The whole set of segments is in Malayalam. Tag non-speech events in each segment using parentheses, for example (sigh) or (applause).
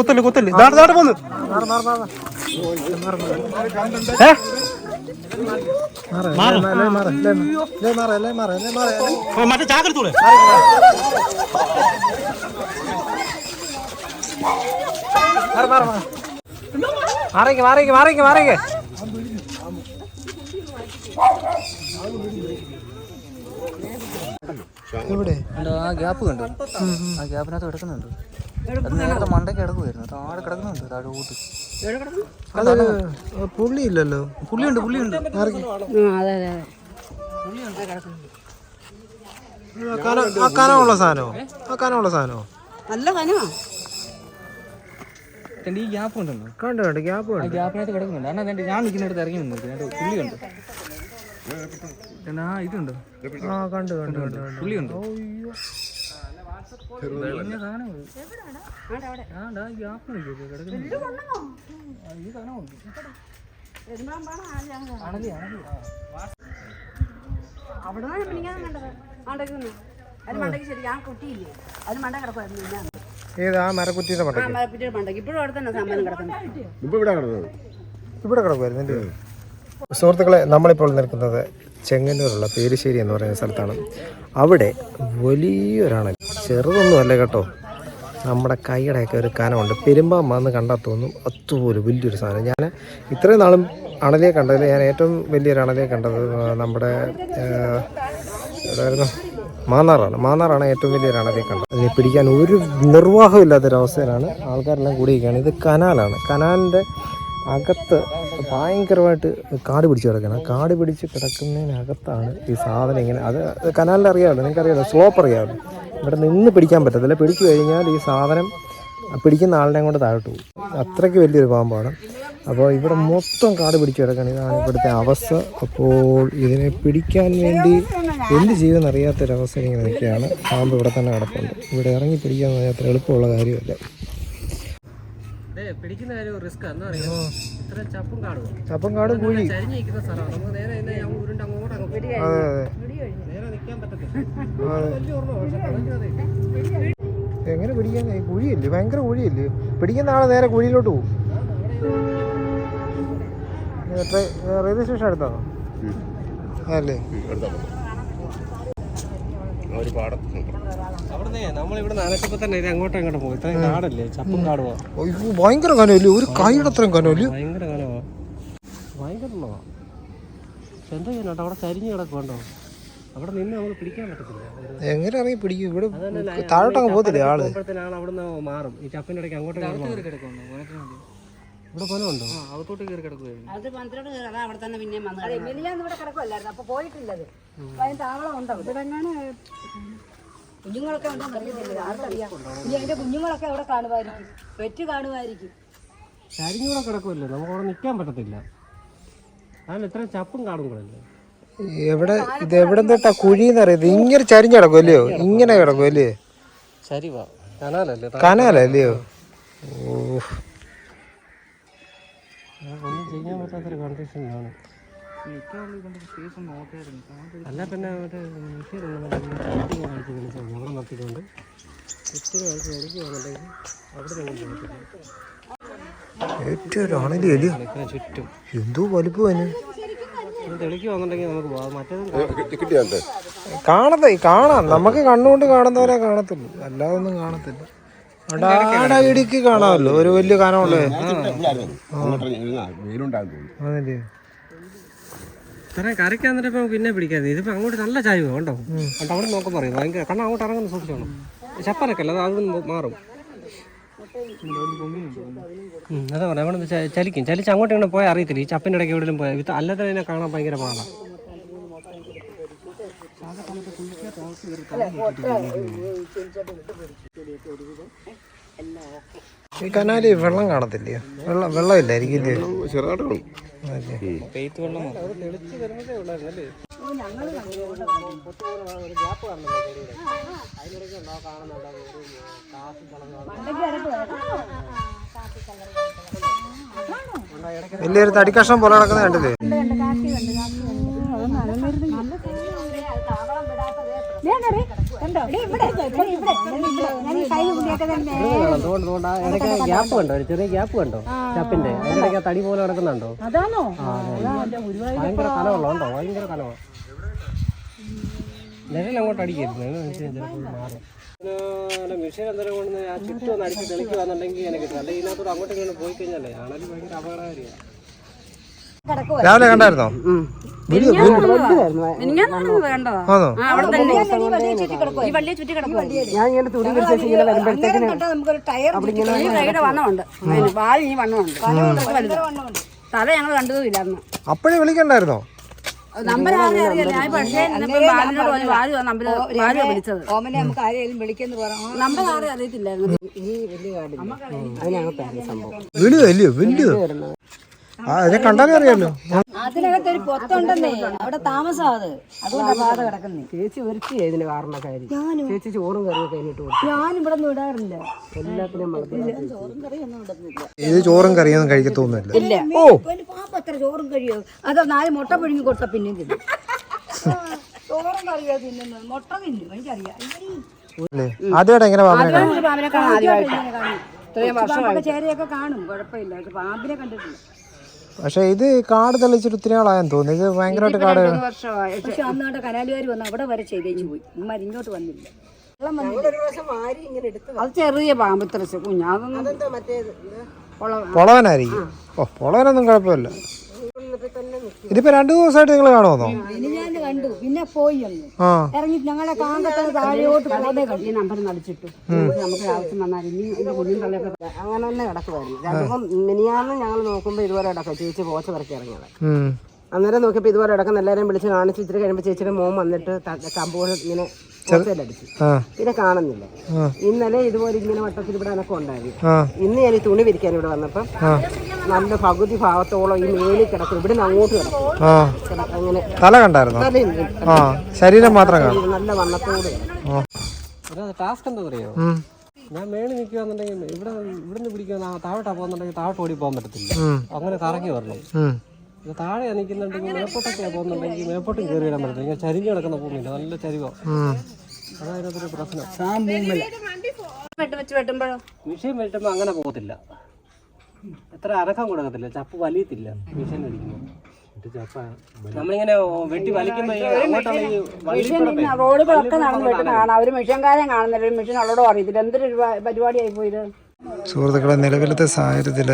കൊത്തല്ലേ കൊത്തല്ലേ. ദാണ്ട ദാണ്ട പോന്ന്. മറ്റേ ചാകരത്തൂടെ മാറിക്ക് മാറിക്ക് മാറിക്ക് മാറിക്ക്. ഇവിടെ ആ ഗ്യാപ്പ് കണ്ടു. ആ ഗ്യാപ്പിനകത്ത് കിടക്കുന്നുണ്ട്. നേരത്തെ മണ്ടയ്ക്ക് കിടക്കുമായിരുന്നു താഴെ കിടക്കുന്നുണ്ട് താഴെ കൂട്ട് അതൊരു പുള്ളി ഇല്ലല്ലോ പുള്ളിയുണ്ട് പുള്ളിയുണ്ട്. ആ കന- ആ കനമുള്ള സാധനമോ ആ കനമുള്ള സാധനമോ നല്ല കനമാ ഈ ഗ്യാപ്പ് ഉണ്ടല്ലോ? കണ്ടു കണ്ടു ഗ്യാപ്പ് ആ ഗ്യാപ്പിനകത്ത് കിടക്കുന്നുണ്ട്. അണ്ണാ ദേ ഞാൻ നിൽക്കുന്നിടത്ത് ഇറങ്ങി വന്നു രണ്ട് പുള്ളിയുണ്ട്. ആ ഇതുണ്ട്? ആ കണ്ടു കണ്ടു കണ്ടു കണ്ടു. പുള്ളിയുണ്ട്? അവിടെ പിടിക്കാൻ കണ്ടത് മണ്ടയ്ക്ക് നിന്ന് അത് മണ്ടയ്ക്ക് ശരി ആ കുട്ടിയില്ലേ അത് മണ്ട കിടക്കുമായിരുന്നു പിന്നെ ഏത് ആ മരക്കുറ്റിയുടെ ആ മണ്ടയ്ക്ക്? മരപ്പിറ്റിയുടെ മണ്ടയ്ക്ക് ഇപ്പോഴും അവിടെ തന്നെ സാമാനം കിടക്കുന്നത് ഇവിടെ കിടക്കുമായിരുന്നു എന്റെ സുഹൃത്തുക്കളെ നമ്മളിപ്പോൾ നിൽക്കുന്നത് ചെങ്ങന്നൂരുള്ള പേരിശ്ശേരി എന്ന് പറയുന്ന സ്ഥലത്താണ്. അവിടെ വലിയൊരാണൽ ചെറുതൊന്നുമല്ല കേട്ടോ. നമ്മുടെ കൈയുടെയൊക്കെ ഒരു കനമുണ്ട്. പെരുമ്പാമ്പ എന്ന് കണ്ടാൽ തോന്നും. അതുപോലെ വലിയൊരു സാധനം. ഞാൻ ഇത്രയും നാളും അണലിയെ കണ്ടതിൽ ഞാൻ ഏറ്റവും വലിയൊരു അണലിയെ കണ്ടത് നമ്മുടെ അതായിരുന്നു മാന്നാറാണ്. മാന്നാറാണ് ഏറ്റവും വലിയൊരു അണലിയെ കണ്ടത്. അതിനെ പിടിക്കാൻ ഒരു നിർവാഹമില്ലാത്തൊരവസ്ഥയിലാണ് ആൾക്കാരെല്ലാം കൂടിയിരിക്കുകയാണ്. ഇത് കനാലാണ്. കനാലിന്റെ അകത്ത് ഭയങ്കരമായിട്ട് കാട് പിടിച്ച് കിടക്കണം. കാട് പിടിച്ച് കിടക്കുന്നതിനകത്താണ് ഈ സാധനം ഇങ്ങനെ അത് കനാലിൽ അറിയാമല്ലോ നിങ്ങൾക്കറിയാമല്ലോ സ്ലോപ്പ് അറിയാമല്ലോ. ഇവിടെ നിന്ന് പിടിക്കാൻ പറ്റത്തില്ല. പിടിച്ചു കഴിഞ്ഞാൽ ഈ സാധനം പിടിക്കുന്ന ആളിനെ കൊണ്ട് താഴോട്ട് പോകും. അത്രയ്ക്ക് വലിയൊരു പാമ്പാണ്. അപ്പോൾ ഇവിടെ മൊത്തം കാട് പിടിച്ചു കിടക്കണം ഇതാണ് ഇവിടുത്തെ അവസ്ഥ. അപ്പോൾ ഇതിനെ പിടിക്കാൻ വേണ്ടി എന്ത് ചെയ്യുമെന്ന് അറിയാത്തൊരവസ്ഥ ഇങ്ങനെ നിൽക്കുകയാണ്. പാമ്പ് ഇവിടെ തന്നെ കിടപ്പുണ്ട്. ഇവിടെ ഇറങ്ങി പിടിക്കാൻ അത്ര എളുപ്പമുള്ള കാര്യമല്ല. പിടിക്കുന്ന കാര്യം റിസ്ക് ഇത്ര ചപ്പും കാടും ചപ്പും കാടും കുഴി ചരിഞ്ഞ് നിൽക്കുന്ന സ്ഥലമാണ് നമുക്ക് നേരെ ഉരുണ്ട് അങ്ങോട്ട് അങ്ങോട്ട് നേരെ നിൽക്കാൻ പറ്റത്തില്ല. എങ്ങനെ പിടിക്കാൻ? ഈ കുഴിയല്ലേ? ഭയങ്കര കുഴിയല്ലേ? പിടിക്കുന്ന ആളെ നേരെ കുഴിയിലോട്ട് പോകും റെയിൽവേ സ്റ്റേഷൻ അടുത്താണോ? അല്ലേ? അവിടുന്ന് ഇവിടെ നനച്ചപ്പോ തന്നെ ഇത് അങ്ങോട്ടും അങ്ങോട്ടും പോകും ഇത്രയും കാടല്ലേ? ചപ്പും കാടുവാ. അയ്യോ ഭയങ്കര കനമല്ലേ? ഒരു കൈയുടെ അത്രയും കനമല്ലേ? ഭയങ്കര ഭയങ്കര ഉള്ളതാ എന്താ ചെയ്യാനോ അവിടെ? ചരിഞ്ഞ് കിടക്കുണ്ടോ അവിടെ നിന്ന് നമ്മൾ പിടിക്കാൻ പറ്റത്തില്ല. എങ്ങനെ ഇറങ്ങി പിടിക്കും? ഇവിടെ താഴോട്ടങ്ങ് പോകത്തില്ലേ ആൾ? മാറും. ഈ ചപ്പിന്റെ ഇടയ്ക്ക് അങ്ങോട്ട് ഇവിടെ കൊലമുണ്ടോ അകത്തോട്ട് കയറി കിടക്കുവായിരുന്നു. അത് പന്ത്രണ്ട് കയറി അതാ അവിടെ തന്നെ പിന്നെയും വന്നു മിനിയാന്ന് ഇവിടെ കിടക്കുമല്ലായിരുന്നു അപ്പൊ പോയിട്ടില്ലത്. അതിന് താവളം ഉണ്ടോ ഇവിടെ എങ്ങനെ കുഞ്ഞുങ്ങളൊക്കെ ഉണ്ടെന്ന് അറിയത്തില്ല ആർക്കറിയാം. ഇനി അതിന്റെ കുഞ്ഞുങ്ങളൊക്കെ അവിടെ കാണുമായിരിക്കും. പെറ്റ് കാണുമായിരിക്കും. ചരിഞ്ഞൂടെ കിടക്കുമല്ലോ നമുക്ക് അവിടെ നിൽക്കാൻ പറ്റത്തില്ല. അതിന് ഇത്രയും ചപ്പും കാടും കൂടെ അല്ലേ? എവിടെ ഇത് എവിടെ തൊട്ടാ കുഴിന്ന് അറിയത് ഇങ്ങനെ ചരിഞ്ഞ് കിടക്കും അല്ലയോ ഇങ്ങനെ കിടക്കും അല്ലേ ശരിവാ കനാലല്ലേ? കനാലല്ലയോ ഓ. ഒന്നും ചെയ്യാൻ പറ്റാത്തൊരു കണ്ടീഷനിലാണ് അല്ല പിന്നെ മറ്റേ ചട്ടി കാണിച്ച് വിളിച്ചാൽ അവിടെ നിർത്തിക്കൊണ്ട് കാണിച്ച് അവിടെ ഇത്ര ചുറ്റും. എന്തോ വലിപ്പം തെളിക്കുവാണെന്നുണ്ടെങ്കിൽ നമുക്ക് മറ്റേത് കാണത്തെ കാണാം. നമുക്ക് കണ്ണുകൊണ്ട് കാണുന്നവരെ കാണത്തുള്ളൂ. അല്ലാതൊന്നും കാണത്തില്ല. ആടെ ഇടുക്കി കാണാമല്ലോ. ഒരു വലിയ അതല്ലേ ഇത്രയും കരയ്ക്കാൻ എന്നിട്ട് ഇപ്പം പിന്നെ പിടിക്കാതെ. ഇതിപ്പോ അങ്ങോട്ട് നല്ല ചായ കണ്ടോ? കണ്ടോ? അവിടെ നോക്കാൻ പറയും ഭയങ്കര കണ്ണ അങ്ങോട്ട് ഇറങ്ങുന്ന സൂക്ഷിച്ചോണം ചപ്പനൊക്കെ അല്ല? അത് അതൊന്നും മാറും. അതാ പറയാം അവിടെ ചലിക്കും. ചലിച്ച് അങ്ങോട്ട് ഇങ്ങനെ പോയാൽ അറിയത്തില്ല. ഈ ചപ്പിന്റെ ഇടയ്ക്ക് എവിടെയും പോയാൽ അല്ലാതെ തന്നെ കാണാൻ ഭയങ്കര പാടാണ് ഈ കനാലിൽ വെള്ളം കാണത്തില്ലയോ? വെള്ളം വെള്ളമില്ലായിരിക്കും വലിയൊരു തടിക്കഷ്ണം പോലെ നടക്കുന്ന കണ്ടില്ലേ? ഗ്യാപ്പ് കണ്ടോ? ഒരു ചെറിയ ഗ്യാപ്പ് കണ്ടോ? ചപ്പിന്റെ. അതിന്റെ തടി പോലെ കിടക്കുന്നുണ്ടോ? അതാണോ? ഭയങ്കര കലമുള്ള ഉണ്ടോ ഭയങ്കര കലമാ നിഴൽ അങ്ങോട്ട് അടിക്കരുത്. മാറും. മെഷീൻ എന്തെങ്കിലും കൊണ്ട് ആ ചുറ്റും ഒന്ന് അടിച്ച് തെളിക്കുവാന്നുണ്ടെങ്കിൽ എനിക്ക് അല്ലെങ്കിൽ ഇതിനകത്തോട് അങ്ങോട്ടും ഇങ്ങോട്ട് പോയി കഴിഞ്ഞാലേ ആണെങ്കിൽ ഭയങ്കര അപകടകാരിയാണ് ചുറ്റി കണ്ടായിരുന്നോ ഞാൻ ഇങ്ങനെ തുണി വിരിച്ചു ഇങ്ങനെ വരുമ്പോഴത്തേക്കിന് വണ്ണമുണ്ട്. വണ്ണമുണ്ട്. തല ഞങ്ങൾ കണ്ടതുമില്ല അന്ന്. അപ്പോഴേ വിളിക്കണ്ടായിരുന്നോ? നമ്പർ അറിയാം അറിയില്ല. ഞാൻ പക്ഷേ ഇന്നിപ്പം ബാലിനോട് പറഞ്ഞു ബാലു നമ്പർ ബാലു വിളിച്ചത്. ഓമനെ നമുക്ക് ആരെയും വിളിക്കെന്ന് പറയാം നമ്പർ ആരും അറിയത്തില്ലായിരുന്നു. ഈ വലിയ സംഭവം. ആ അതിനെ കണ്ടാലേ അതിനകത്തൊരു പൊത്തുണ്ടെന്നേ. അവിടെ താമസം അത്. പാത ചേച്ചി ഒരുത്തിയാ ഇതിന് കാരണക്കാരി ചേച്ചി ചോറും കറിയൊക്കെ അതിനിട്ട് ഞാൻ ഇവിടെ ഒന്നും ഇടാറില്ല. എല്ലാത്തിനും വെള്ളത്തിൽ ഇത് ചോറും കറിയൊന്നും കഴിക്കത്തോന്നില്ല പാപ്പ എത്ര ചോറും കഴിയോ? അതോ നാല് മുട്ട പിഴുങ്ങി കൊടുത്ത പിന്നെ തിന്നും. ചോറും കറിയോ തിന്നുന്നത് മുട്ട തിന്നും. എനിക്കറിയാം. ആദ്യമായിട്ട് എങ്ങനെ പാമ്പിനെ കാണും? ഇത്രയും വർഷം ചേരയൊക്കെ കാണും. കുഴപ്പമില്ല. പാമ്പിനെ കണ്ടിട്ടില്ല. പക്ഷെ ഇത് കാട് തെളിച്ചിട്ട് ഒത്തിരി ആളായെന്ന് തോന്നുന്നു. ഇത് ഭയങ്കരമായിട്ട് കാട് വർഷമായി. പക്ഷെ അന്നാണ്ട് കനാലുകാർ വന്ന് അവിടെ വരെ ചെയ്തേച്ച് പോയി. ഉമ്മ ഇങ്ങോട്ട് വന്നില്ല. വെള്ളം വന്നില്ല. അത് ചെറിയ പാമ്പ് ഇത്ര കുഞ്ഞു. അതൊന്നും പൊളവനായിരിക്കും. ഓ പൊളവനൊന്നും കുഴപ്പമില്ല. ഇതിപ്പോ രണ്ടു ദിവസമായിട്ട് നിങ്ങൾ കാണുമോ ഇനി ഞാൻ കണ്ടു. പിന്നെ പോയി ഒന്ന് ഇറങ്ങി ഞങ്ങളെ കാന്തത്തെ താഴെയോട്ട് പോകാതെ ഈ നമ്പർ നടിച്ചിട്ടു നമുക്ക് ആവശ്യം വന്നാൽ ഇനി എന്റെ കുഞ്ഞും തള്ളിയൊക്കെ അങ്ങനെ തന്നെ കിടക്കുമായിരുന്നു രണ്ടും മിനിയാന്ന് ഞങ്ങൾ നോക്കുമ്പോൾ ഇതുപോലെ കിടക്കാം ചേച്ചി പോച്ച പറക്കി ഇറങ്ങിയത്. അന്നേരം നോക്കിയപ്പോൾ ഇതുപോലെ കിടക്കുന്ന എല്ലാവരെയും വിളിച്ച് കാണിച്ച് ഇച്ചിരി കഴിയുമ്പോൾ ചേച്ചിയുടെ മോൻ വന്നിട്ട് കമ്പോട് ഇങ്ങനെ ആ. പിന്നെ കാണുന്നില്ല. ഇന്നലെ ഇതുപോലെ ഇങ്ങനെ വട്ടത്തിൽ ഇവിടെ അനക്കം ഉണ്ടായിരുന്നു. ഇന്ന് ഞാൻ ഈ തുണി വിരിക്കാൻ ഇവിടെ വന്നപ്പം നല്ല പകുതി ഭാഗത്തോളം ഈ മേലിൽ കിടക്കും. ഇവിടെ നിന്ന് അങ്ങോട്ട് കിടക്കും. അങ്ങനെ തല കണ്ടായിരുന്നു? ശരീരം മാത്രം കാണും. നല്ല വണ്ണത്തോട് ടാസ്ക് എന്താ അറിയോ? ഞാൻ മേളിൽ നിൽക്കുകയാണെന്നുണ്ടെങ്കിൽ ഇവിടെ ഇവിടുന്ന് പിടിക്കുന്ന താഴോട്ടാ പോകുന്നുണ്ടെങ്കിൽ താഴോട്ട് ഓടി പോകാൻ പറ്റത്തില്ല. അങ്ങനെ കറങ്ങി വരണം. താഴെ നിൽക്കുന്നുണ്ടെങ്കിൽ മേപ്പോട്ടൊക്കെ പോകുന്നുണ്ടെങ്കിൽ മേപ്പോട്ടും കയറി വരാൻ പറ്റില്ല ഇങ്ങനെ ചരിഞ്ഞ് കിടക്കുന്ന ഭൂമിയില്ല നല്ല ചരിവോ. അതായതൊരു പ്രശ്നം. മിഷീൻ വെട്ടുമ്പോൾ അങ്ങനെ പോകത്തില്ല. എത്ര അനക്കം കൊടുക്കത്തില്ല. ചപ്പ് വലിയത്തില്ല. മിഷീൻ അടിക്കുമ്പോൾ നമ്മളിങ്ങനെ വെട്ടി വലിക്കുമ്പോൾ റോഡുകളൊക്കെ നടന്ന് വെട്ടുന്ന കാണാം. അവർ മിഷൻകാരെ കാണുന്നില്ല. ഒരു മിഷൻ അവളോട് അറിയത്തില്ല എന്തൊരു പരിപാ- പരിപാടിയായി പോയത് സുഹൃത്തുക്കളെ നിലവിലത്തെ സാഹചര്യത്തിൽ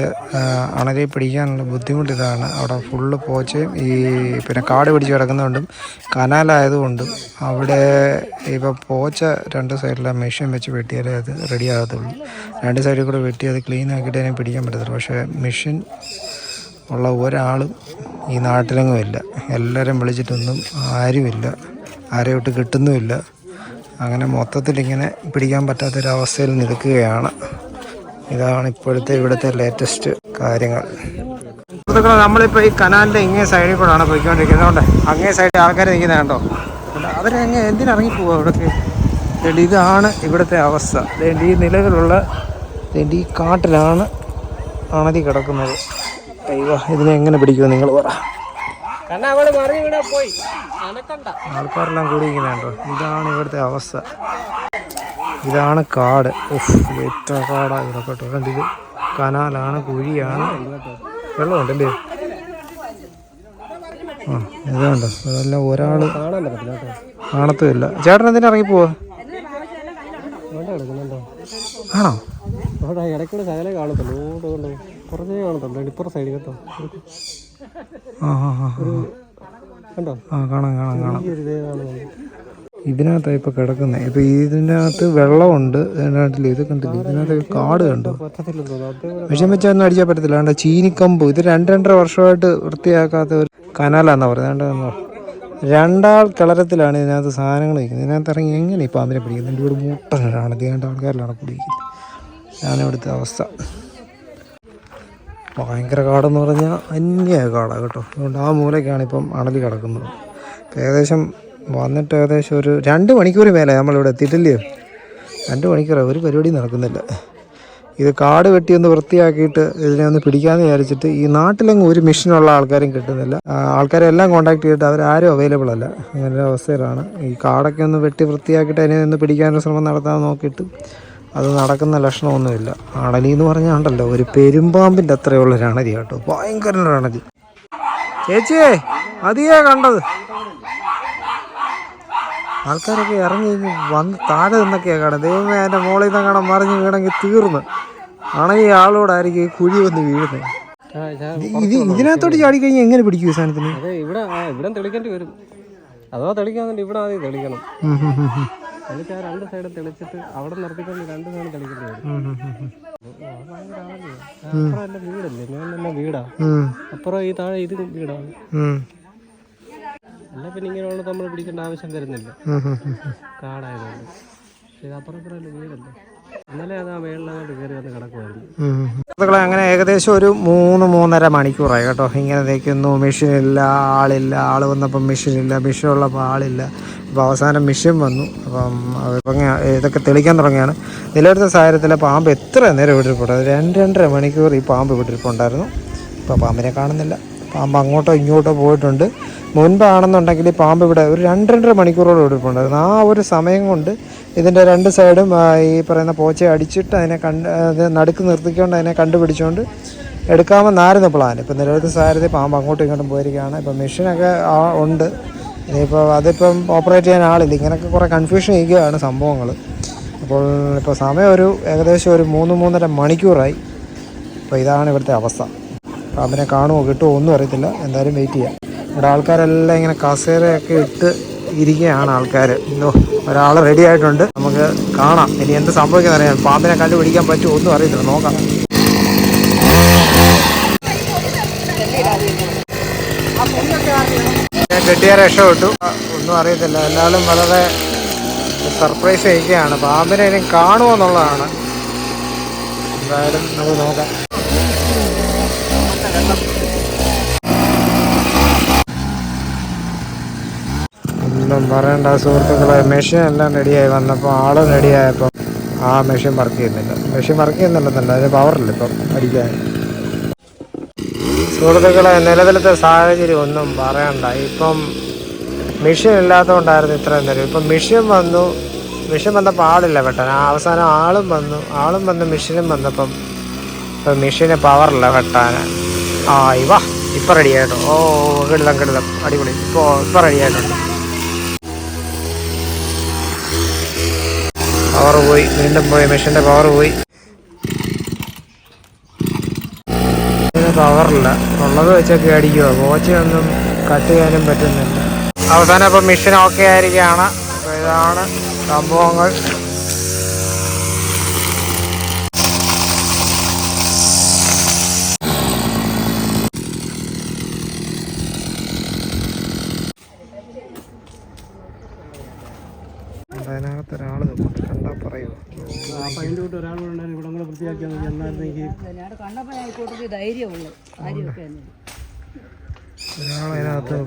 അണലയെ പിടിക്കാനുള്ള ബുദ്ധിമുട്ട് ഇതാണ്. അവിടെ ഫുള്ള് പോച്ചയും ഈ പിന്നെ കാട് പിടിച്ച് കിടക്കുന്നതുകൊണ്ടും കനാലായതുകൊണ്ടും അവിടെ ഇപ്പോൾ പോച്ച രണ്ട് സൈഡിലെ മെഷീൻ വെച്ച് വെട്ടിയാലേ അത് റെഡി ആകത്തുള്ളൂ. രണ്ട് സൈഡിൽ കൂടെ വെട്ടി അത് ക്ലീൻ ആക്കിയിട്ട് അതിനെ പിടിക്കാൻ പറ്റത്തില്ല പക്ഷേ മെഷീൻ ഉള്ള ഒരാളും ഈ നാട്ടിലെങ്ങും ഇല്ല. എല്ലാവരും വിളിച്ചിട്ടൊന്നും ആരുമില്ല. ആരെയൊട്ട് കിട്ടുന്നുമില്ല. അങ്ങനെ മൊത്തത്തിൽ ഇങ്ങനെ പിടിക്കാൻ പറ്റാത്തൊരവസ്ഥയിൽ നിൽക്കുകയാണ്. ഇതാണ് ഇപ്പോഴത്തെ ഇവിടുത്തെ ലേറ്റസ്റ്റ് കാര്യങ്ങൾ. സുഹൃത്തുക്കളെ നമ്മളിപ്പോൾ ഈ കനാലിന്റെ ഇങ്ങേ സൈഡിൽ കൂടെയാണ് പോയിക്കൊണ്ടിരിക്കുന്നത്. അതുകൊണ്ട് അങ്ങേ സൈഡിൽ ആൾക്കാർ നിൽക്കുന്നത് കണ്ടോ? അവരെങ്ങനെ എന്തിനിറങ്ങി പോവുക ഇവിടേക്ക് ദേ ഇതാണ് ഇവിടുത്തെ അവസ്ഥ. ഈ നിലവിലുള്ള ദേ ഈ കാട്ടിലാണ് അണതി കിടക്കുന്നത്. അയ്യോ ഇതിനെ എങ്ങനെ പിടിക്കുമോ നിങ്ങൾ പറ. കാരണം അവൾ മറി ഇവിടെ പോയി. അനക്കണ്ട. ആൾക്കാരെല്ലാം കൂടിയിരിക്കുന്നുണ്ടോ? ഇതാണ് ഇവിടുത്തെ അവസ്ഥ. ഇതാണ് കാട്. ഉഫ് ഏറ്റവും കാടാ ഇതൊക്കെ കേട്ടോ കണ്ടിത് കനാലാണ് കുഴിയാണ്. വെള്ളമുണ്ടല്ലേ ആ ഇതാണ്ട് അതെല്ലാം ഒരാൾ കാണത്തുമില്ല. ചേട്ടൻ എന്തിനാ ഇറങ്ങിപ്പോവാ ആണോ? ഇടയ്ക്കൂടെ ശകലേ കാണത്തുള്ളൂ. കുറഞ്ഞേ കുറച്ചേ കാണത്തുള്ളൂ. ഇപ്പുറ സൈഡ് കേട്ടോ. കണ്ടോ? ആ കാണാം കാണാം കാണാം. ഇതിനകത്താണ് ഇപ്പോൾ കിടക്കുന്നത് ഇപ്പോൾ ഇതിനകത്ത് വെള്ളമുണ്ട്. ഇതിനകത്തില്ല? ഇത് കണ്ടില്ല? ഇതിനകത്ത് കാട് കണ്ടോ? വിഷം വെച്ചാൽ ഒന്നും വിഷം വെച്ചൊന്നും അടിച്ചാൽ പറ്റത്തില്ല. കണ്ടോ? ചീനിക്കമ്പ്. ഇത് രണ്ട് രണ്ടര വർഷമായിട്ട് വൃത്തിയാക്കാത്ത ഒരു കനാലാന്നാ പറയുന്നത് രണ്ടാൾ കിളരത്തിലാണ് ഇതിനകത്ത് സാധനങ്ങൾ വയ്ക്കുന്നത്. ഇതിനകത്ത് ഇറങ്ങി എങ്ങനെ ഈ പാമ്പിനെ പിടിക്കുന്നത്? എന്റെ ഇവിടെ മൂട്ടനാണ് ഇത് ആൾക്കാരിലാണ് പിടിക്കുന്നത് ഞാനിവിടുത്തെ അവസ്ഥ. ഭയങ്കര കാടെന്ന് പറഞ്ഞാൽ അന്യായ കാടാണ് കേട്ടോ. അതുകൊണ്ട് ആ മൂലയ്ക്കാണ് ഇപ്പം അണലി കിടക്കുന്നത്. ഏകദേശം വന്നിട്ട് ഏകദേശം ഒരു രണ്ട് മണിക്കൂർ മേലെ നമ്മളിവിടെ എത്തിയിട്ടില്ലയോ രണ്ട് മണിക്കൂറാണ് ഒരു പരിപാടി നടക്കുന്നില്ല. ഇത് കാട് വെട്ടി ഒന്ന് വൃത്തിയാക്കിയിട്ട് ഇതിനെ ഒന്ന് പിടിക്കാമെന്ന് വിചാരിച്ചിട്ട് ഈ നാട്ടിലെങ്ങും ഒരു മിഷനുള്ള ആൾക്കാരും കിട്ടുന്നില്ല. ആൾക്കാരെ എല്ലാം കോൺടാക്ട് ചെയ്തിട്ട് അവരാരും അവൈലബിൾ അല്ല. അങ്ങനെ ഒരു അവസ്ഥയിലാണ് ഈ കാടൊക്കെ ഒന്ന് വെട്ടി വൃത്തിയാക്കിയിട്ട് അതിനെ ഒന്ന് പിടിക്കാനൊരു ശ്രമം നടത്താൻ നോക്കിയിട്ട് അത് നടക്കുന്ന ലക്ഷണമൊന്നുമില്ല. അണലി എന്ന് പറഞ്ഞാൽ ഉണ്ടല്ലോ ഒരു പെരുമ്പാമ്പിന്റെ അത്രയുള്ള അണലി കേട്ടോ. ഭയങ്കര രണതി ചേച്ചിയേ അതിയാ കണ്ടത്. ആൾക്കാരൊക്കെ ഇറങ്ങി വന്ന് താഴെ നിന്നൊക്കെയാണ് കാണുന്നത്. ദൈവമേ എന്റെ മോളിൽ നിന്ന് കാണാൻ മറിഞ്ഞ് വീണെങ്കിൽ തീർന്ന്. ആണെങ്കിൽ ആളോടായിരിക്കും ഈ കുഴി വന്ന് വീഴുന്നത്. ഇത് ഇതിനകത്തോട്ട് ചാടി കഴിഞ്ഞാൽ എങ്ങനെ പിടിക്കും ഈ സാധനത്തിന്? ഇവിടെ ഇവിടെ തെളിക്കേണ്ടി വരും. അഥവാ തെളിക്കാൻ ഇവിടെ ആദ്യം തെളിക്കണം. എന്നിട്ട് ആ രണ്ട് സൈഡ് തെളിച്ചിട്ട് അവിടെ നിർത്തിക്കൊണ്ട് രണ്ട് സൈഡ് തെളിക്കേണ്ടി വരും. അപ്പുറം എന്റെ വീടല്ലേ? ഞാൻ തന്നെ വീടാ. അപ്പുറം ഈ താഴെ ഇത് വീടാണ്. അല്ല പിന്നെ ഇങ്ങനെയുള്ള നമ്മൾ പിടിക്കേണ്ട ആവശ്യം വരുന്നില്ല. കാടായതുകൊണ്ട്. പക്ഷേ ഇത് അപ്പുറം വീടല്ലേ? അങ്ങനെ ഏകദേശം ഒരു മൂന്ന് മൂന്നര മണിക്കൂറായി കേട്ടോ. ഇങ്ങനെ നിൽക്കുന്നു മെഷീനില്ല ആളില്ല. ആൾ വന്നപ്പോൾ മെഷീനില്ല. മെഷീൻ ഉള്ളപ്പോൾ ആളില്ല. അപ്പോൾ അവസാനം മിഷ്യൻ വന്നു. അപ്പം ഇപ്പം ഇതൊക്കെ തെളിക്കാൻ തുടങ്ങിയാണ് നിലവിലത്തെ സാഹചര്യത്തിൽ പാമ്പ് എത്ര നേരം ഇവിടെ ഇരിപ്പുണ്ട് രണ്ട് രണ്ടര മണിക്കൂർ ഈ പാമ്പ് ഇവിടെ ഇപ്പോൾ പാമ്പിനെ കാണുന്നില്ല. പാമ്പ് അങ്ങോട്ടോ ഇങ്ങോട്ടോ പോയിട്ടുണ്ട്. മുൻപാണെന്നുണ്ടെങ്കിൽ പാമ്പ് ഇവിടെ ഒരു രണ്ട് രണ്ടര മണിക്കൂറോളം ഇവിടെ ആ ഒരു സമയം കൊണ്ട് ഇതിന്റെ രണ്ട് സൈഡും ഈ പറയുന്ന പോച്ചയെ അടിച്ചിട്ട് അതിനെ കണ്ട് അത് നടുക്ക് നിർത്തിക്കൊണ്ട് അതിനെ കണ്ടുപിടിച്ചുകൊണ്ട് എടുക്കാമെന്നായിരുന്നു പ്ലാൻ. ഇപ്പം നിലവിലത്തെ സാഹചര്യത്തിൽ പാമ്പ് അങ്ങോട്ടും ഇങ്ങോട്ടും പോയിരിക്കുകയാണ്. ഇപ്പം മെഷീനൊക്കെ ഉണ്ട്. ഇനിയിപ്പോൾ അതിപ്പം ഓപ്പറേറ്റ് ചെയ്യാൻ ആളില്ല. ഇങ്ങനെയൊക്കെ കുറേ കൺഫ്യൂഷൻ ഇരിക്കുകയാണ് സംഭവങ്ങൾ അപ്പോൾ ഇപ്പോൾ സമയം ഒരു ഏകദേശം ഒരു മൂന്ന് മൂന്നര മണിക്കൂറായി. അപ്പോൾ ഇതാണ് ഇവിടുത്തെ അവസ്ഥ. പാമ്പിനെ കാണുമോ കിട്ടുമോ ഒന്നും അറിയത്തില്ല. എന്തായാലും വെയിറ്റ് ചെയ്യാം. ഇവിടെ ആൾക്കാരെല്ലാം ഇങ്ങനെ കസേരയൊക്കെ ഇട്ട് ഇരിക്കുകയാണ് ആൾക്കാർ ഇന്നോ ഒരാൾ റെഡി ആയിട്ടുണ്ട്. നമുക്ക് കാണാം. ഇനി എന്ത് സംഭവിക്കുന്നറിയാം പാമ്പിനെ കണ്ടുപിടിക്കാൻ പറ്റുമോ ഒന്നും അറിയത്തില്ല. നോക്കാം. ഞാൻ കെട്ടിയ രക്ഷപ്പെട്ടു ഒന്നും അറിയത്തില്ല. എല്ലാവരും വളരെ സർപ്രൈസ് ചെയ്യുകയാണ് പാമ്പിനെ ഇനി കാണുമോ എന്നുള്ളതാണ്. എന്തായാലും നമുക്ക് നോക്കാം. ഒന്നും പറയണ്ട സുഹൃത്തുക്കളെ. മെഷീൻ എല്ലാം റെഡിയായി വന്നപ്പോൾ ആൾ റെഡിയായപ്പോൾ ആ മെഷീൻ വർക്ക് ചെയ്യുന്നില്ല. മെഷീൻ വർക്ക് ചെയ്യുന്നില്ലെന്നല്ല അതിന് പവറില്ല ഇപ്പം. അടിക്കാൻ. സുഹൃത്തുക്കളെ നിലവിലത്തെ സാഹചര്യം ഒന്നും പറയണ്ട. ഇപ്പം മെഷീൻ ഇല്ലാത്തതുകൊണ്ടായിരുന്നു ഇത്രയും നേരം. ഇപ്പം മെഷീൻ വന്നു മെഷീൻ വന്നപ്പോൾ ആളില്ല വെട്ടാൻ അവസാനം ആളും വന്നു. ആളും വന്ന് മെഷീനും വന്നപ്പം ഇപ്പം മെഷീന് പവറില്ല വെട്ടാൻ ആ ഇവ ഇപ്പം റെഡി ആയിട്ടോ? ഓ കിടിലം കിടിലം. അടിപൊളി. ഇപ്പോൾ ഇപ്പം റെഡി ആയിട്ടുണ്ട്. പവർ പോയി. വീണ്ടും പോയി. മെഷീന്റെ പവർ പോയി. ഉള്ളത് വെച്ചൊക്കെ അടിക്കുക കോച്ചൊന്നും കട്ട് ചെയ്യാനും പറ്റുന്നില്ല. അവസാനം ഇപ്പം മിഷൻ ഓക്കെ ആയിരിക്കുകയാണ്. അപ്പോൾ ഇതാണ് സംഭവങ്ങൾ അതിനകത്ത് ഒരാൾ കണ്ടാൽ പറയൂ അപ്പം അതിന്റെ കൂട്ട് ഒരാളുണ്ടായിരുന്നു ഇവിടെ കൂടെ ധൈര്യമുള്ളു. കാര്യമൊക്കെ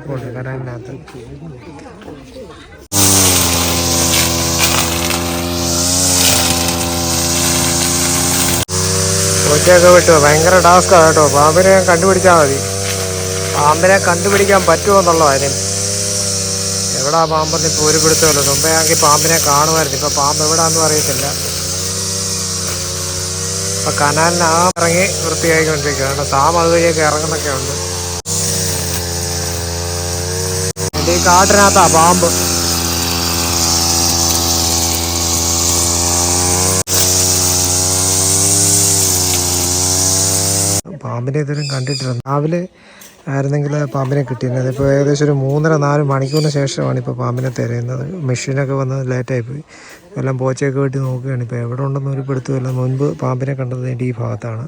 പോട്ടെ ഒറ്റയൊക്കെ വിട്ടു ഭയങ്കര ടാസ്ക് ആണ് കേട്ടോ. പാമ്പിനെ കണ്ടുപിടിച്ചാൽ മതി. പാമ്പിനെ കണ്ടുപിടിക്കാൻ പറ്റുമോ എന്നുള്ള കാര്യം. എവിടാ പാമ്പെന്ന് ഇപ്പോൾ ഒരു പിടുത്തമല്ലോ മുമ്പേ ആണെങ്കിൽ പാമ്പിനെ കാണുമായിരുന്നു. ഇപ്പം പാമ്പ് എവിടാന്നും അറിയത്തില്ല. ഇപ്പം കനാലിന് ആ ഇറങ്ങി വൃത്തിയായിക്കൊണ്ടിരിക്കുകയാണ്. സാം അതുവഴിയൊക്കെ ഇറങ്ങുന്നൊക്കെ ഉണ്ട് എന്റെ ഈ കാട്ടിനകത്താ പാമ്പ്. പാമ്പിനെ ഇതുവരെ കണ്ടിട്ടില്ല. രാവിലെ ആയിരുന്നെങ്കിൽ പാമ്പിനെ കിട്ടിയിരുന്നത്. ഇപ്പോൾ ഏകദേശം ഒരു മൂന്നര നാല് മണിക്കൂറിന് ശേഷമാണ് ഇപ്പോൾ പാമ്പിനെ തിരയുന്നത്. മെഷീനൊക്കെ വന്ന് ലേറ്റായി പോയി. എല്ലാം പോച്ചയൊക്കെ വെട്ടി നോക്കുകയാണ്. ഇപ്പോൾ എവിടെ ഉണ്ടെന്ന് ഒരു പിടുത്തമില്ല മുൻപ് പാമ്പിനെ കണ്ടത് എന്റെ ഈ ഭാഗത്താണ്.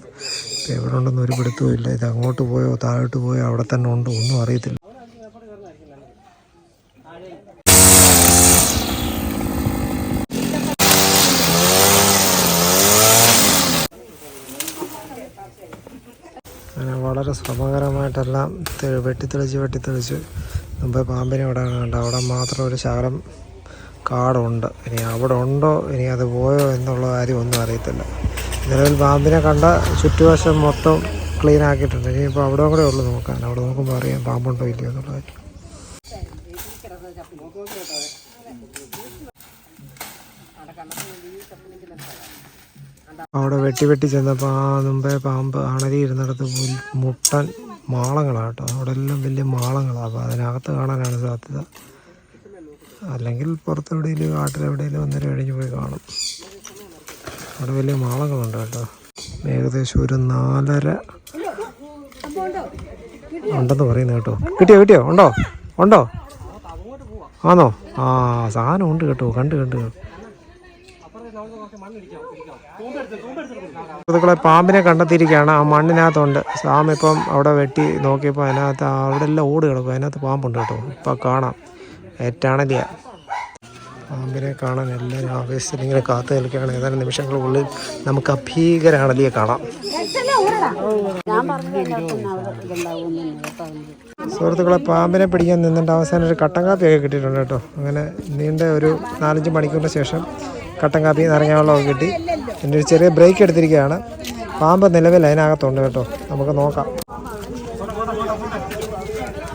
ഇപ്പോൾ എവിടെ ഉണ്ടെന്ന് ഒരു പിടുത്തുമില്ല ഇത് അങ്ങോട്ട് പോയോ താഴോട്ട് പോയോ അവിടെ തന്നെ ഉണ്ടോ ഒന്നും അറിയത്തില്ല. അങ്ങനെ വളരെ ശ്രമകരമായിട്ടെല്ലാം വെട്ടിത്തെളിച്ച് വെട്ടിത്തെളിച്ച് മുമ്പേ പാമ്പിനെ ഇവിടെ കണ്ട അവിടെ മാത്രം ഒരു ശകലം കാടുണ്ട്. ഇനി അവിടെ ഉണ്ടോ? ഇനി അത് പോയോ എന്നുള്ള കാര്യം ഒന്നും അറിയത്തില്ല. നിലവിൽ പാമ്പിനെ കണ്ട ചുറ്റുവശം മൊത്തം ക്ലീൻ ആക്കിയിട്ടുണ്ട്. ഇനിയിപ്പോൾ അവിടെ കൂടെ ഉള്ളു നോക്കാൻ അവിടെ നോക്കുമ്പോൾ അറിയാം പാമ്പുണ്ടോ ഇല്ലയോ എന്നുള്ള കാര്യം. അവിടെ വെട്ടി വെട്ടി ചെന്നപ്പോൾ ആ മുമ്പേ പാമ്പ് അണരി ഇരുന്നിടത്ത് മുട്ടൻ മാളങ്ങളാണ് അവിടെ എല്ലാം വലിയ മാളങ്ങളാണ് അപ്പോൾ അതിനകത്ത് കാണാനാണ് സാധ്യത. അല്ലെങ്കിൽ പുറത്തെവിടെയെങ്കിലും കാട്ടിലെവിടെയെങ്കിലും ഒന്നര കഴിഞ്ഞ് പോയി കാണും. അവിടെ വലിയ മാളങ്ങളുണ്ട് കേട്ടോ. ഏകദേശം ഒരു നാലര ഉണ്ടെന്ന് പറയുന്നു കേട്ടോ. കിട്ടിയോ കിട്ടിയോ? ഉണ്ടോ? ഉണ്ടോ? ആണോ ആ സാധനം ഉണ്ട് കേട്ടോ. കണ്ട് കണ്ട് സുഹൃത്തുക്കളെ പാമ്പിനെ കണ്ടെത്തിയിരിക്കുകയാണ്. ആ മണ്ണിനകത്തുണ്ട്. സാം ഇപ്പം അവിടെ വെട്ടി നോക്കിയപ്പോൾ അതിനകത്ത് അവിടെ എല്ലാം ഓട് കിടക്കും. അതിനകത്ത് പാമ്പുണ്ട് കേട്ടോ. ഇപ്പം കാണാം. ഏറ്റാണലിയ പാമ്പിനെ കാണാൻ എല്ലാവരും ആവേശത്തിൽ ഇങ്ങനെ കാത്തു നിൽക്കുകയാണ്. ഏതാനും നിമിഷങ്ങൾക്കുള്ളിൽ നമുക്ക് അഭീകരാണലിയെ കാണാം. സുഹൃത്തുക്കളെ പാമ്പിനെ പിടിക്കാൻ നിന്നിട്ട് അവസാനം ഒരു കട്ടൻ കാപ്പിയൊക്കെ കിട്ടിയിട്ടുണ്ട് കേട്ടോ. അങ്ങനെ നീണ്ട ഒരു നാലഞ്ച് മണിക്കൂറിന് ശേഷം കട്ടൻ കാപ്പി നിറഞ്ഞാവെള്ളമൊക്കെ കിട്ടി. എന്റെ ഒരു ചെറിയ ബ്രേക്ക് എടുത്തിരിക്കുകയാണ്. പാമ്പ് നിലവിൽ അതിനകത്തുണ്ട് കേട്ടോ. നമുക്ക് നോക്കാം.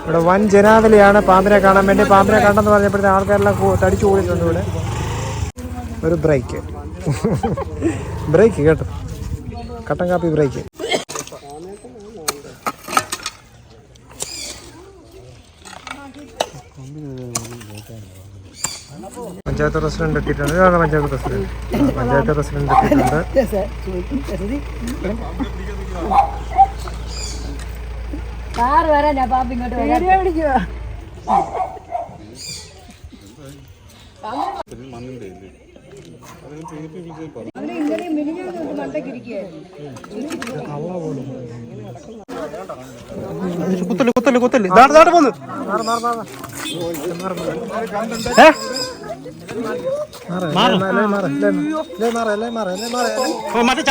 ഇവിടെ വൻ ജനാവലിയാണ് പാമ്പിനെ കാണാൻ വേണ്ടി പാമ്പിനെ കണ്ടെന്ന് പറഞ്ഞപ്പോഴത്തെ ആൾക്കാരെല്ലാം തടിച്ചു കൂടിയിട്ടുണ്ട് ഇവിടെ. ഒരു ബ്രേക്ക് ബ്രേക്ക് കേട്ടോ. കട്ടൻ കാപ്പി ബ്രേക്ക് പഞ്ചായത്ത് പ്രസിഡന്റ് എത്തിയിട്ടുണ്ട്. ഇതാണ് പഞ്ചായത്ത് പ്രസിഡന്റ്. പഞ്ചായത്ത് പ്രസിഡന്റ് എത്തിയിട്ടുണ്ട്. (laughs) കാറ് വരാനാ പാപ്പ ഇങ്ങോട്ട് വരാം. കുത്തൽ കുത്തൽ കുത്തൽ. ദാണ്ട് പോന്ന് ഏ? മാറ്, അല്ലേ, അല്ലേ, മാറ്, അല്ലേ, അല്ലേ, മാറ്, അല്ലേ, മാറ്, അല്ലേ, മാറ്, അല്ലേ. ഓ, മറ്റേ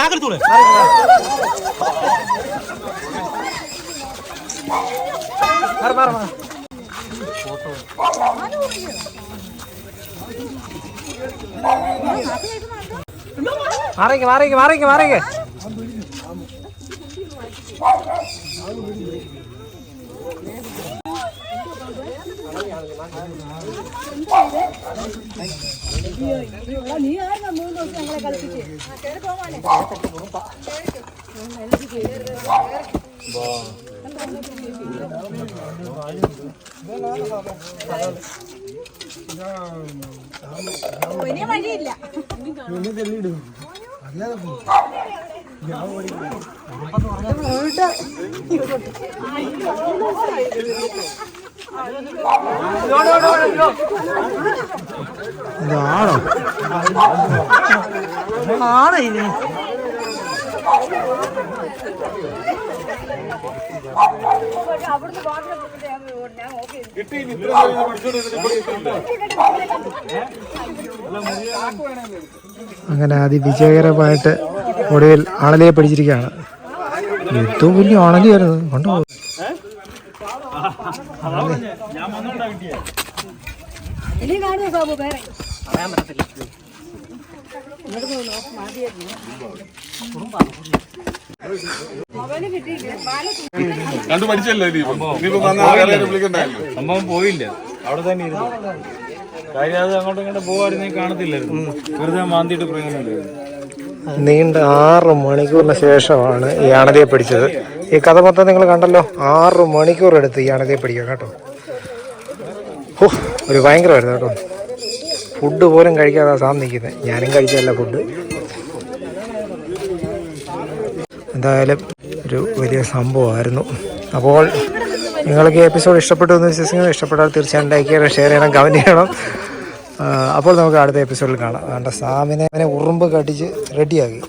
ചാകരത്തൂടെ മാറ്, മാറ്, മാറ്. മാറിക്ക് മാറിക്ക് മാറിക്ക് മാറിക്ക് നീ ആയിരുന്നു മൂന്ന് ദിവസം ഞങ്ങളെ കളിപ്പിച്ച് ഇതാണോ അവിടുന്ന് വാട്ടർ ഞാൻ ഓക്കെ അങ്ങനെ അതിവിജയകരമായിട്ട് ഒടുവിൽ ആളലയെ പിടിച്ചിരിക്കുകയാണ്. ഏറ്റവും വലിയ ആണലിയായിരുന്നു കണ്ടോ ബാബു വേറെ കണ്ടു പഠിച്ചല്ലേ സംഭവം പോയില്ല. അവിടെ തന്നെ ഇരുന്നു. കാര്യം അത് അങ്ങോട്ടും ഇങ്ങോട്ടും പോകായിരുന്നെങ്കിൽ കാണത്തില്ലായിരുന്നു. വെറുതെ മാന്തിയിട്ട് പ്രയോജനമില്ലായിരുന്നു നീണ്ട ആറ് മണിക്കൂറിന് ശേഷമാണ് ഈ അണതിയെ പിടിച്ചത്. ഈ കഥ മൊത്തം നിങ്ങൾ കണ്ടല്ലോ? ആറ് മണിക്കൂർ എടുത്ത് ഈ അണതിയെ പിടിക്കുക കേട്ടോ. ഓ ഒരു ഭയങ്കരമായിരുന്നു കേട്ടോ. ഫുഡ് പോലും കഴിക്കാതെ സാം നിൽക്കുന്നത്. ഞാനും കഴിച്ചല്ല ഫുഡ്. എന്തായാലും ഒരു വലിയ സംഭവമായിരുന്നു. അപ്പോൾ നിങ്ങൾക്ക് ഈ എപ്പിസോഡ് ഇഷ്ടപ്പെട്ടു എന്ന് വിശ്വസിക്കുന്നു. ഇഷ്ടപ്പെട്ടാൽ തീർച്ചയായും ലൈക്ക് ചെയ്യണം ഷെയർ ചെയ്യണം കമന്റ് ചെയ്യണം. അപ്പോൾ നമുക്ക് അടുത്ത എപ്പിസോഡിൽ കാണാം. അതുകൊണ്ട് സാമിനെ അവനെ ഉറുമ്പ് കടിച്ച് റെഡിയാക്കി